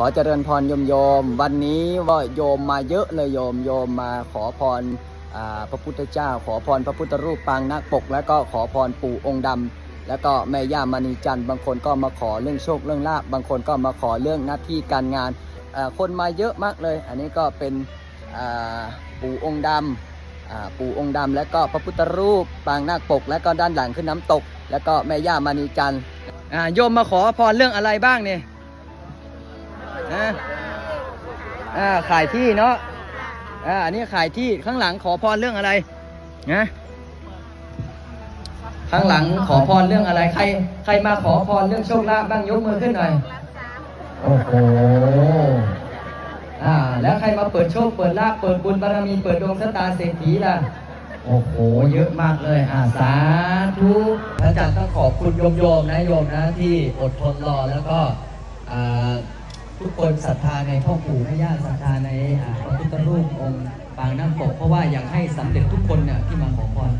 ขอเจริญพรโยมโยม วันนี้ว่าโยมมาเยอะเลยโยมโยมมาขอพรพระพุทธเจ้า ขอพรพระพุทธรูปปางนาคปก แล้วก็ขอพรปู่องค์ดำแล้วก็แม่ย่ามณีจันทร์บางคนก็มาขอเรื่องโชคเรื่องลาบบางคนก็มาขอเรื่องหน้าที่การงานคนมาเยอะมากเลย อันนี้ก็เป็นปู่องค์ดำอ่าปู่องค์ดำแล้วก็พระพุทธรูปปางนาคปก แล้วก็ด้านหลังขึ้นน้ำตก แล้วก็แม่ย่ามณีจันทร์โยมมาขอพรเรื่องอะไรบ้างเนี่ย นะอ่าขายที่เนาะอ่าอันนี้ขายที่ข้างหลังขอพรเรื่องอะไรนะข้างหลังขอพรเรื่องอะไร ใคร ใครมาขอพรเรื่องโชคลาภบ้างยกมือขึ้นหน่อยโอ้โหอ่า แล้วใครมาเปิดโชคเปิดลาภเปิดบุญบารมีเปิดดวงชะตาเศรษฐีล่ะโอ้โห เยอะมากเลยอ่าสาธุอาจารย์ต้องขอบคุณโยมโยมๆนะโยมนะที่อดทนรอแล้วก็อ่า ทุกคนศรัทธาในพ่อปู่แม่ย่าศรัทธาในพระพุทธรูปองค์ปางน้ำปกเพราะว่าอยากให้สำเร็จทุกคนเนี่ยที่มาขอพร